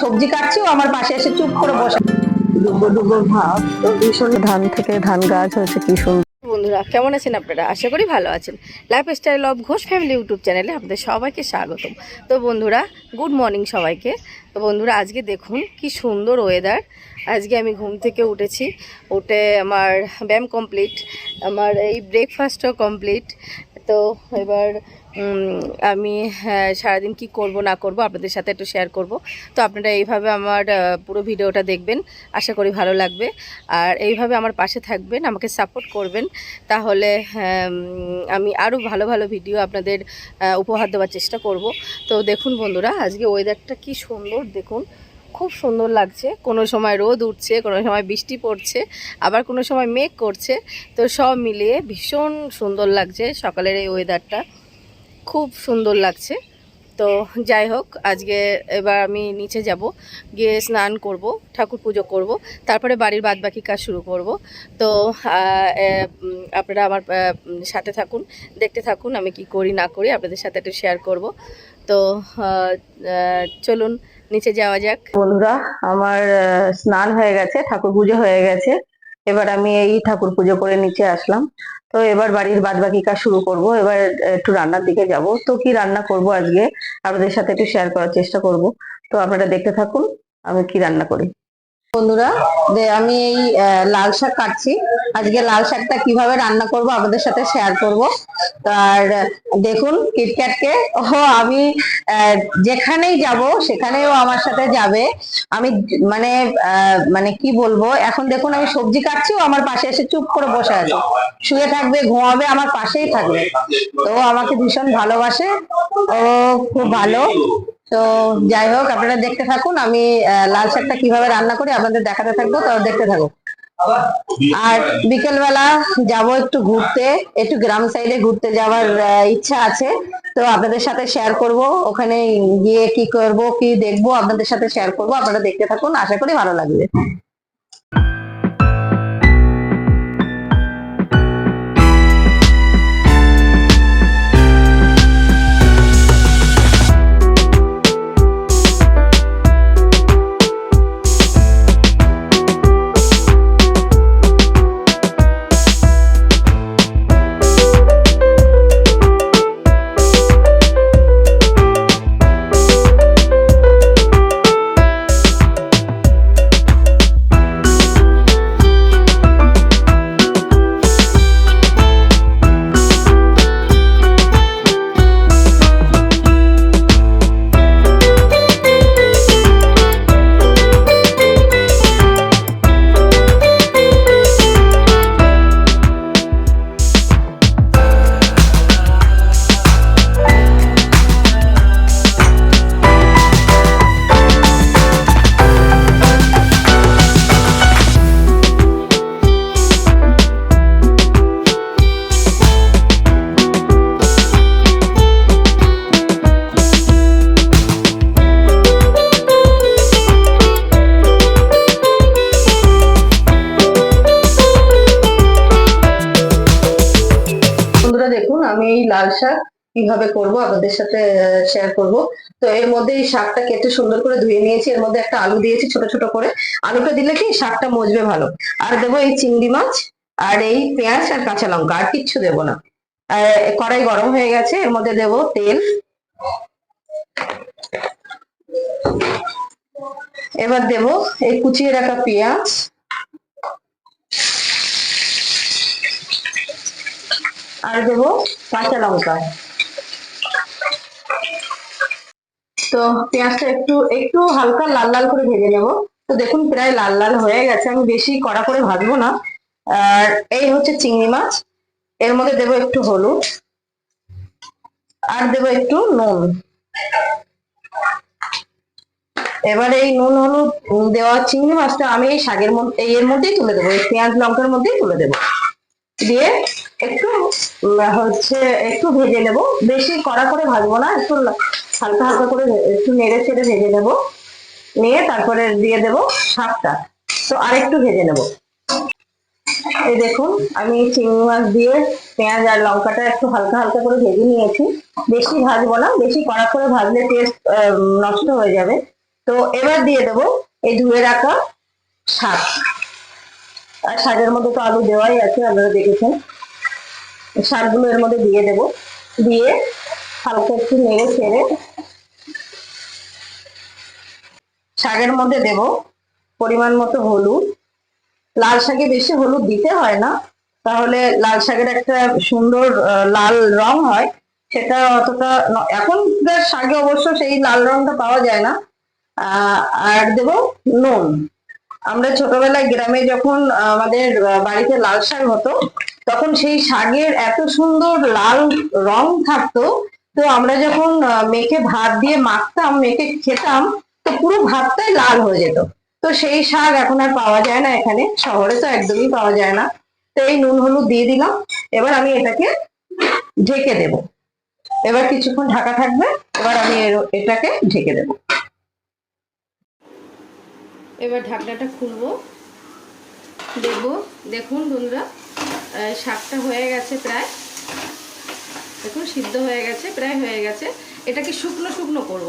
সবজি কাটছি ও আমার পাশে এসে চুপ করে বসে। ডুবো ডুবো ভাব ভীষণ ধান থেকে ধান গাছ হয়েছে কি সুন্দর। বন্ধুরা কেমন আছেন আপনারা? আশা করি ভালো আছেন। Lifestyle of Ghosh family YouTube চ্যানেলে আপনাদের সবাইকে স্বাগতম। তো বন্ধুরা গুড মর্নিং সবাইকে। তো বন্ধুরা আজকে দেখুন কি সুন্দর ওয়েদার আজকে আমি ঘুম থেকে উঠেছি উঠে আমার ব্যায়াম কমপ্লিট আমার এই ব্রেকফাস্টও কমপ্লিট তো এবার আমি হ্যাঁ, সারাদিন কি করব না করব আপনাদের সাথে একটু শেয়ার করব। তো আপনারা এইভাবে আমার পুরো ভিডিওটা দেখবেন আশা করি ভালো লাগবে। আর এইভাবে আমার পাশে থাকবেন আমাকে সাপোর্ট করবেন তাহলে উম, আমি আরও ভালো ভালো ভিডিও আপনাদের উপহার দেওয়ার চেষ্টা করব। তো দেখুন বন্ধুরা আজকে ওয়েদারটা কি সুন্দর দেখুন। খুব সুন্দর লাগছে। কোনো সময় রোদ উঠছে কোনো সময় বৃষ্টি পড়ছে আবার কোনো সময় মেঘ করছে। তো সব মিলিয়ে ভীষণ সুন্দর লাগছে সকালের এই ওয়েদারটা খুব সুন্দর লাগছে। তো যাই হোক, আজকে এবার আমি নিচে যাব, গিয়ে স্নান করব, ঠাকুর পুজো করব, তারপরে বাড়ির বাদবাকি কাজ শুরু করব। তো আপনারা আমার সাথে থাকুন, দেখতে থাকুন, আমি কি করি, না করি, আপনাদের সাথে একটু শেয়ার করব। তো চলুন, নিচে যাওয়া যাক। বন্ধুরা, আমার স্নান হয়ে গেছে, ঠাকুর পুজো হয়ে গেছে। এবার আমি এই ঠাকুর পুজো করে নিচে আসলাম। তো এবার বাড়ির বাদ বাকি কাজ শুরু করব। এবার একটু রান্নার দিকে যাব। তো কি রান্না করব আজকে? আপনাদের সাথে একটু শেয়ার করার চেষ্টা করব। তো আপনারা দেখতে থাকুন, আমি কি রান্না করি। বন্ধুরা যে আমি এই লাল শাক কাটছি। আজকে লাল শাকটা কীভাবে রান্না করব আপনাদের সাথে শেয়ার করব। আর দেখুন কিটক্যাটকে ও আমি যেখানেই যাব, সেখানেও আমার সাথে যাবে। আমি মানে মানে কি বলব, এখন দেখুন, আমি সবজি কাটছি, ও আমার পাশে এসে চুপ করে বসে আছে। শুয়ে থাকবে, ঘুমাবে, আমার পাশেই থাকবে। তো আমাকে ভীষণ ভালোবাসে। ও, খুব ভালো। তো যাই হোক আপনারা দেখতে থাকুন। আমি লাল শাকটা কীভাবে রান্না করি আপনাদের দেখাতে থাকব, তো দেখতে থাকুন। আর বিকেলবেলা যাব যাব একটু ঘুরতে, একটু গ্রাম সাইডে ঘুরতে যাওয়ার ইচ্ছা আছে। তো আপনাদের সাথে শেয়ার করব, ওখানে গিয়ে কি করব, কি দেখব, আপনাদের সাথে শেয়ার করব, আপনারা দেখতে থাকুন। আশা করি ভালো লাগবে। লাল শাক কীভাবে করব, আপনাদের সাথে শেয়ার করব। তো এর মধ্যে এই শাকটা কেটে সুন্দর করে ধুয়ে নিয়েছি। এর মধ্যে একটা আলু দিয়েছি ছোট ছোট করে। আলুটা দিলে কি শাকটা মজবে ভালো। আর দেবো এই চিংড়ি মাছ, আর এই পেঁয়াজ আর কাঁচা লঙ্কা, আর কিচ্ছু দেবো না। কড়াই গরম হয়ে গেছে, এর মধ্যে দেব তেল। এবার দেব এই কুচিয়ে রাখা পেঁয়াজ। আর দেব কাঁচা লঙ্কা। তো পেঁয়াজটা একটু একটু হালকা লাল লাল করে ভেজে নেব। তো দেখুন প্রায় লাল লাল হয়ে গেছে, আমি বেশি কড়া করে ভাজবো না। আর এই হচ্ছে চিংড়ি মাছ, এর মধ্যে দেবো একটু হলুদ, আর দেবো একটু নুন। এবার এই নুন, হলুদ দেওয়া চিংড়ি মাছটা আমি এই শাকের মধ্যে এর মধ্যেই তুলে দেবো, এই পেঁয়াজ, লঙ্কার মধ্যেই তুলে দেবো। দিয়ে একটু হচ্ছে একটু ভেজে নেব। বেশি কড়া করে ভাজবো না, একটু হালকা হালকা করে একটু নেড়ে চেড়ে ভেজে নেব। নিয়ে তারপরে দিয়ে দেব শাকটা। তো আরেকটু ভেজে নেব। এই দেখুন, আমি চিংড়ি মাছ দিয়ে পেঁয়াজ আর লঙ্কাটা একটু হালকা হালকা করে ভেজে নিয়েছি। বেশি ভাজবো না, বেশি কড়া করে ভাজলে টেস্ট নষ্ট হয়ে যাবে। তো এবার দিয়ে দেবো এই ধুয়ে রাখা শাক। আর শাকের মধ্যে তো আলু দেওয়াই আছে, আপনারা দেখেছেন। শাকগুলো এর মধ্যে দিয়ে দেবো। দিয়ে হালকা একটু নেড়ে ছেড়ে শাকের মধ্যে দেব পরিমাণ মতো হলুদ। লাল শাকে বেশি হলুদ দিতে হয় না, তাহলে লাল শাকের একটা সুন্দর লাল রং হয়। সেটা অতটা ন- এখনকার শাকে অবশ্য সেই লাল রংটা পাওয়া যায় না। আর দেব নুন। আমরা ছোটবেলায় গ্রামে যখন আমাদের বাড়িতে লাল শাক হতো, তখন সেই শাকের এত সুন্দর লাল রং থাকতো, তো আমরা যখন মেখে ভাত দিয়ে মাখতাম মেখে খেতাম, তো পুরো ভাতটাই লাল হয়ে যেত। তো সেই শাক এখন আর পাওয়া যায় না এখানে, শহরে তো একদমই পাওয়া যায় না। তো এই নুন হলুদ দিয়ে দিলাম, এবার আমি এটাকে ঢেকে দেব। এবার কিছুক্ষণ ঢাকা থাকবে, এবার আমি এটাকে ঢেকে দেব। এবার ঢাকনাটা খুলবো। দেখব, দেখুন বন্ধুরা শাকটা হয়ে গেছে প্রায়। দেখুন, সিদ্ধ হয়ে গেছে, প্রায় হয়ে গেছে। এটাকে শুকনো শুকনো করব।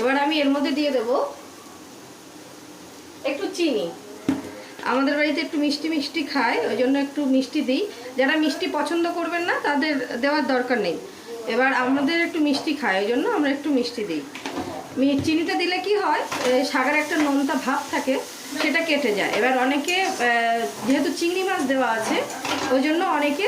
এবার আমি এর মধ্যে দিয়ে দেব একটু চিনি। আমাদের বাড়িতে একটু মিষ্টি মিষ্টি খায়, ওই জন্য একটু মিষ্টি দিই। যারা মিষ্টি পছন্দ করবেন না, তাদের দেওয়ার দরকার নেই। এবার আমাদের একটু মিষ্টি খায়, ওই জন্য আমরা একটু মিষ্টি দিই। চিনিটা দিলে কি হয়? শাকের একটা নোনতা ভাব থাকে, সেটা কেটে যায়। এবার অনেকে যেহেতু চিংড়ি মাছ দেওয়া আছে, ওই জন্য অনেকে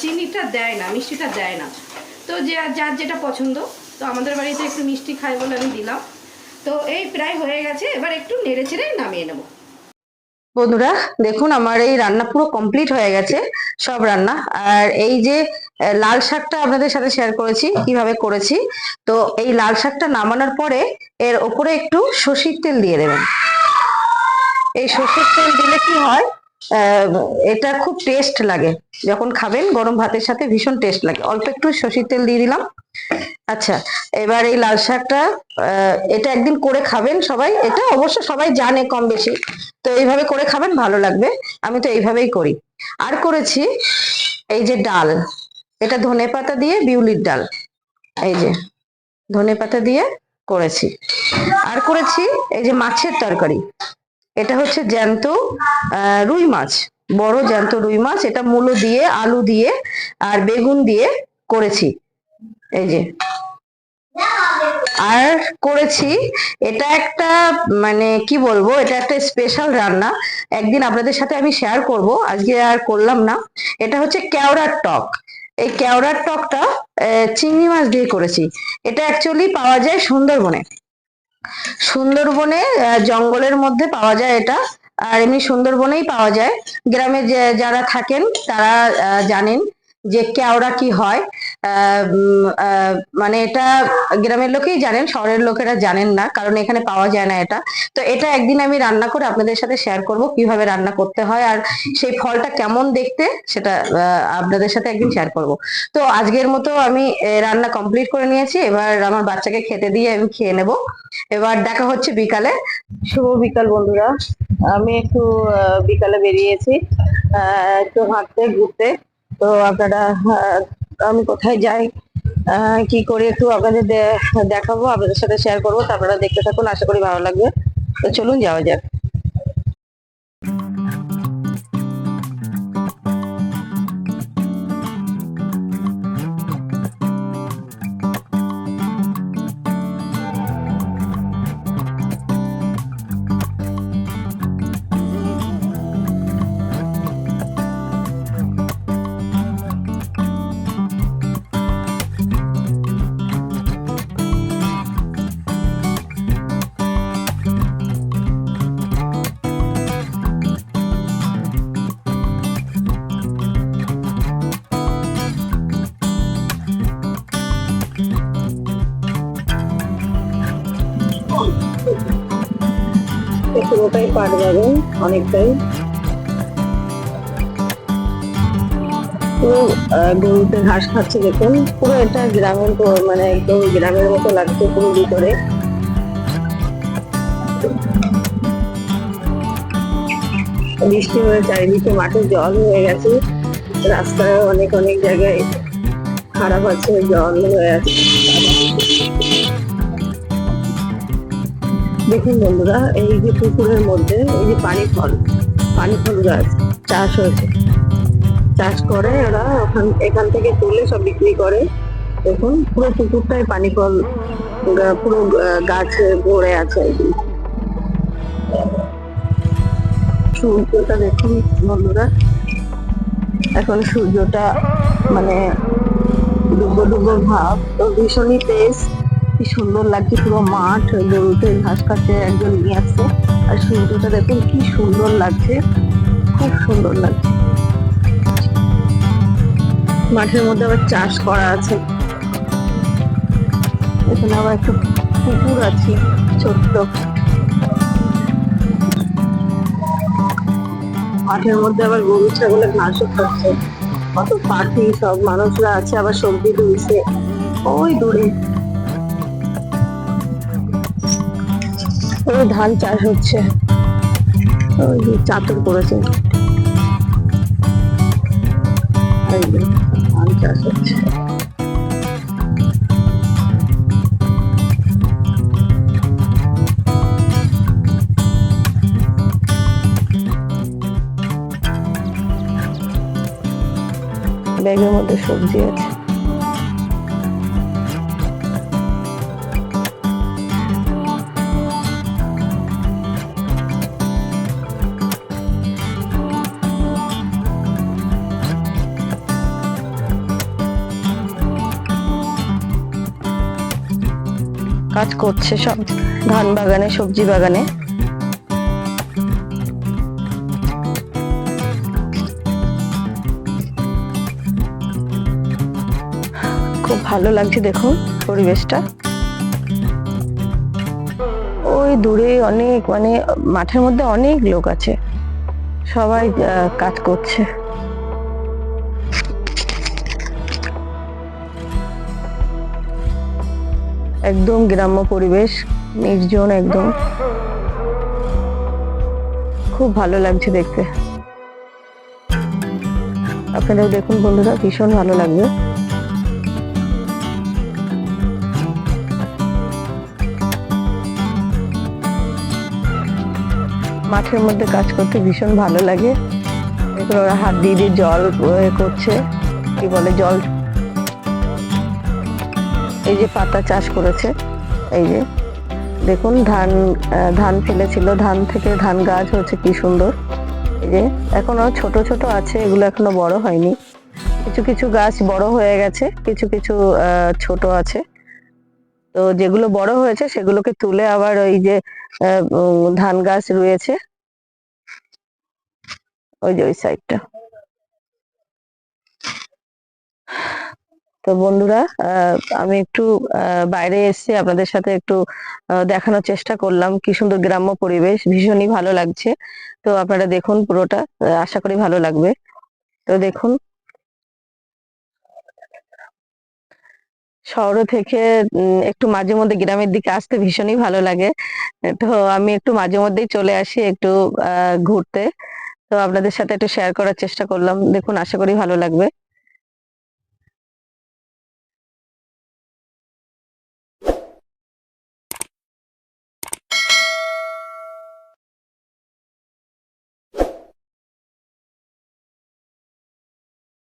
চিনিটা দেয় না, মিষ্টিটা দেয় না। তো যে, যার যেটা পছন্দ, তো আমাদের বাড়িতে একটু মিষ্টি খাই বলে আমি দিলাম। তো এই প্রায় হয়ে গেছে, এবার একটু নেড়ে চেড়ে নামিয়ে নেব। বন্ধুরা, দেখুন, আমার এই রান্না পুরো কমপ্লিট হয়ে গেছে, সব রান্না। আর এই যে লাল শাকটা আপনাদের সাথে শেয়ার করেছি, কীভাবে করেছি। তো এই লাল শাকটা নামানোর পরে এর ওপরে একটু সর্ষের তেল দিয়ে দেবেন। এই সর্ষের তেল দিলে কি হয় এটা খুব টেস্ট লাগে। যখন খাবেন, গরম ভাতের সাথে ভীষণ টেস্ট লাগে। অল্প একটু সর্ষের তেল দিয়ে দিলাম। আচ্ছা এবার এই লাল শাকটা এটা একদিন করে খাবেন সবাই। এটা অবশ্য সবাই জানে কম বেশি। তো এইভাবে করে খাবেন, ভালো লাগবে। আমি তো এইভাবেই করি। আর করেছি এই যে ডাল। এটা ধনে পাতা দিয়ে বিউলির ডাল। এই যে, ধনে পাতা দিয়ে করেছি। আর করেছি এই যে মাছের তরকারি। এটা হচ্ছে জ্যান্ত রুই মাছ, বড় জ্যান্ত রুই মাছ। এটা মূলো দিয়ে, আলু দিয়ে আর বেগুন দিয়ে করেছি। এই যে। আর করেছি, এটা একটা মানে কি বলব, এটা একটা স্পেশাল রান্না। একদিন আপনাদের সাথে আমি শেয়ার করব, আজকে আর করলাম না। এটা হচ্ছে কেওড়ার টক। এই কেওড়ার টকটা চিংড়ি মাছ দিয়ে করেছি। এটা অ্যাকচুয়ালি পাওয়া যায় সুন্দরবনে। সুন্দরবনে জঙ্গলের মধ্যে পাওয়া যায় এটা। আর এমনি সুন্দরবনেই পাওয়া যায়। গ্রামে যারা থাকেন, তারা জানেন যে কেওড়া কি হয় মানে এটা গ্রামের লোকেই জানেন শহরের লোকেরা জানেন না কারণ এখানে পাওয়া যায় না এটা। তো এটা একদিন আমি রান্না করে আপনাদের সাথে শেয়ার করব কীভাবে রান্না করতে হয় আর সেই ফলটা কেমন দেখতে সেটা আপনাদের সাথে একদিন শেয়ার করব। তো আজকের মতো আমি রান্না কমপ্লিট করে নিয়েছি এবার আমার বাচ্চাকে খেতে দিয়ে আমি খেয়ে নেব। এবার দেখা হচ্ছে বিকালে। শুভ বিকাল বন্ধুরা। আমি একটু বিকালে বেরিয়েছি আহ, একটু হাঁটতে ঘুরতে। তো আপনারা আমি কোথায় যাই কি করি একটু আপনাদের দেখাবো, আপনাদের সাথে শেয়ার করব, তো আপনারা দেখতে থাকুন, আশা করি ভালো লাগবে। তো চলুন যাওয়া যাক। পাট বাগান অনেকটাই গরুতে ঘাস খাচ্ছে দেখুন। পুরো এটা গ্রামের মানে একদম গ্রামের মতো লাগছে পুরো ভিতরে। বৃষ্টি হয়ে চারিদিকে মাঠে জল হয়ে গেছে। রাস্তায় অনেক অনেক জায়গায় খারাপ আছে, জল হয়ে আছে। দেখুন বন্ধুরা, এই যে পুকুরের মধ্যে, এই যে পানি ফল পানি ফল গাছ চাষ হয়েছে। চাষ করে ওরা ওখান, এখান থেকে তুলে সব বিক্রি করে। দেখুন, পুরো পুকুরটাই পানি ফল পুরো গাছে ভরে আছে আর কি। সূর্যটা দেখুন বন্ধুরা, এখন সূর্যটা মানে ডুবো ডুবো ভাব, তো ভীষণই তেজ। কি সুন্দর লাগছে, পুরো মাঠ গরুতে ঘাস খাচ্ছে একজন নিয়ে আসছে, আর সূর্যটা দেখুন কি সুন্দর লাগছে, খুব সুন্দর লাগছে। মাঠের মধ্যে আবার চাষ করা আছে। এখানে আবার একটা পুকুর আছে, ছোট্ট। মাঠের মধ্যে আবার গরু, ছাগলে ঘাসও খাচ্ছে। কত পাখি সব, মানুষরা আছে, আবার সবজি তুলছে। ওই দূরে। ওই ধান চাষ হচ্ছে। ওই চাতর করেছে। ধান চাষ হচ্ছে। ব্যাগের মধ্যে সবজি আছে। কাজ করছে সব। ধান বাগানে, সবজি বাগানে। খুব ভালো লাগছে দেখুন পরিবেশটা। ওই দূরে অনেক মানে মাঠের মধ্যে অনেক লোক আছে। সবাই কাজ করছে। একদম গ্রাম্য পরিবেশ, নির্জন একদম। খুব ভালো লাগছে দেখতে। আপনারাও দেখুন বন্ধুরা, ভীষণ ভালো লাগবে। মাঠের মধ্যে কাজ করতে ভীষণ ভালো লাগে। এরপর ওরা হাত দিয়ে দিয়ে জল করছে। কি বলে? জল এই যে পাতা চাষ করেছে, এই যে। দেখুন, ধান ধান ফেলেছিল। ধান থেকে ধান গাছ হচ্ছে কি সুন্দর। এই যে, এখনও ছোট ছোট আছে, এগুলো এখনও বড় হয়নি। কিছু কিছু গাছ বড় হয়ে গেছে, কিছু কিছু ছোট আছে। তো যেগুলো বড় হয়েছে, সেগুলোকে তুলে আবার ওই যে ধান গাছ রয়েছে। ওই যে, ওই সাইডটা তো বন্ধুরা আমি একটু বাইরে এসেছি আপনাদের সাথে একটু দেখানোর চেষ্টা করলাম। কি সুন্দর গ্রাম্য পরিবেশ, ভীষণই ভালো লাগছে। তো আপনারা দেখুন পুরোটা আশা করি ভালো লাগবে। তো দেখুন। শহর থেকে একটু মাঝে মধ্যে গ্রামের দিকে আসতে ভীষণই ভালো লাগে। তো আমি একটু মাঝে মধ্যেই চলে আসি একটু ঘুরতে। তো আপনাদের সাথে একটু শেয়ার করার চেষ্টা করলাম। দেখুন, আশা করি ভালো লাগবে।